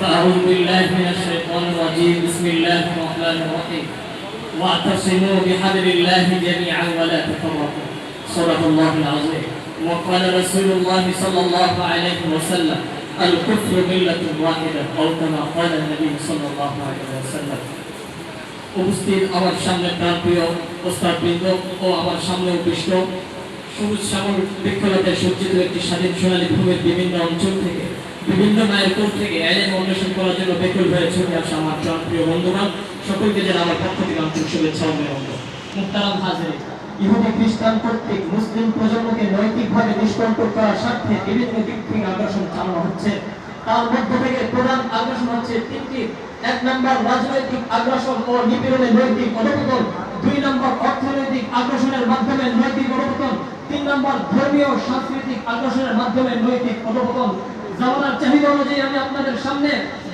فأعوذ بالله من الشيطان الرجيم بسم الله الرحمن الرحيم واعتصموا بحبل الله جميعا ولا تفرقوا صدق الله العظيم وقال رسول الله صلى الله عليه وسلم الكفر ملة واحدة أو كما قال النبي صلى الله عليه وسلم উপস্থিত আমার সামনে প্রাণপ্রিয় প্রস্তাববৃন্দ ও আমার সামনে উপবিষ্ট সবুজ শ্যামল বৃক্ষলতায় সজ্জিত একটি স্বাধীন সোনালী ভূমির বিভিন্ন অঞ্চল থেকে বিভিন্ন কোল থেকে এলেন অন্বেষণ করার জন্য বেকুল হয়ে ছুটে আসা আমার প্রিয় বন্ধুগণ সকলকে যেন আমার পক্ষ থেকে আন্তরিক শুভেচ্ছা মুক্তারাম হাজির ইহুদি খ্রিস্টান কর্তৃক মুসলিম প্রজন্মকে নৈতিকভাবে নিষ্কণ্টক করার স্বার্থে বিভিন্ন দিক থেকে আগ্রাসন চালানো হচ্ছে। তার মধ্য থেকে প্রধান আগ্রাসন হচ্ছে তিনটি। এক নম্বর রাজনৈতিক আগ্রাসন ও নিপীড়নের নৈতিক অধপতন দুই নম্বর অর্থনৈতিক আগ্রাসনের মাধ্যমে নৈতিক অধপতন তিন নম্বর ধর্মীয় সাংস্কৃতিক আগ্রাসনের মাধ্যমে নৈতিক অধপতন জামানার অনুযায়ী আমি আপনাদের সামনে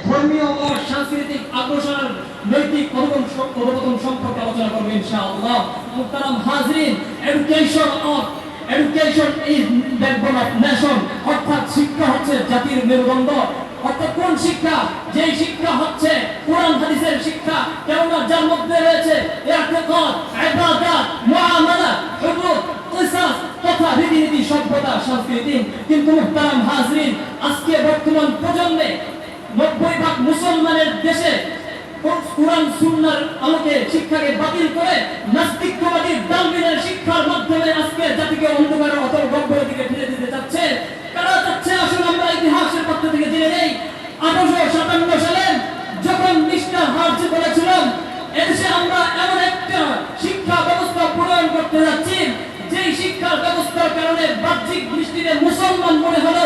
ধর্মীয় ও সাংস্কৃতিক আগ্রাসনের নৈতিক অধপতন সম্পর্কে আলোচনা করব ইনশাআল্লাহ। মুহতারাম হাজরিন education of education is backbone of nation অর্থাৎ শিক্ষা হচ্ছে জাতির মেরুদণ্ড। অর্থাৎ কোন শিক্ষা? যেই শিক্ষা হচ্ছে কোরআন, হাদিসের শিক্ষা। কেননা যার মধ্যে রয়েছে ইরতিকাদ ইবাদত সভ্যতা সংস্কৃতি, কিন্তু মুহতারাম হাজরিন আজকে বর্তমান প্রজন্মে নব্বই ভাগ মুসলমানের দেশে শিক্ষাকে বাতিল করে দিকে আসলে আমরা ইতিহাসের থেকে আঠারোশো সাতান্ন দৃষ্টিতে মুসলমান মনে হলেও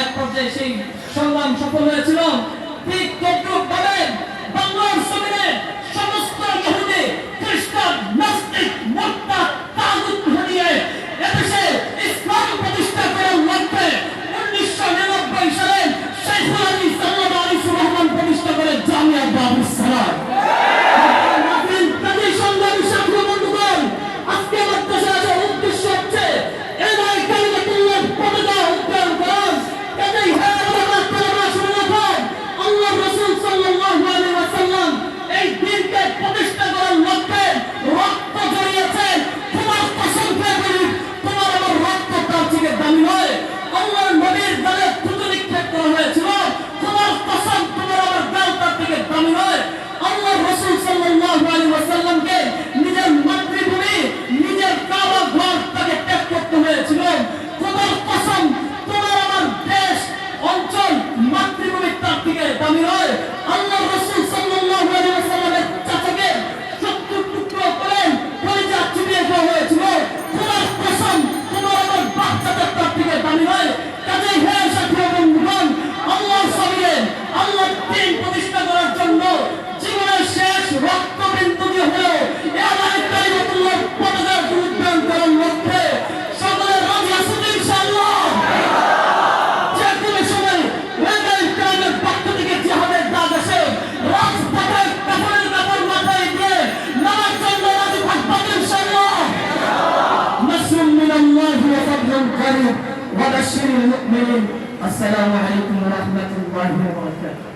এক পর্যায়ে সেই সংগ্রাম সফল হয়েছিল। አሰላሙ አለይኩም ወረሕመቱላሂ ወበረካቱህ።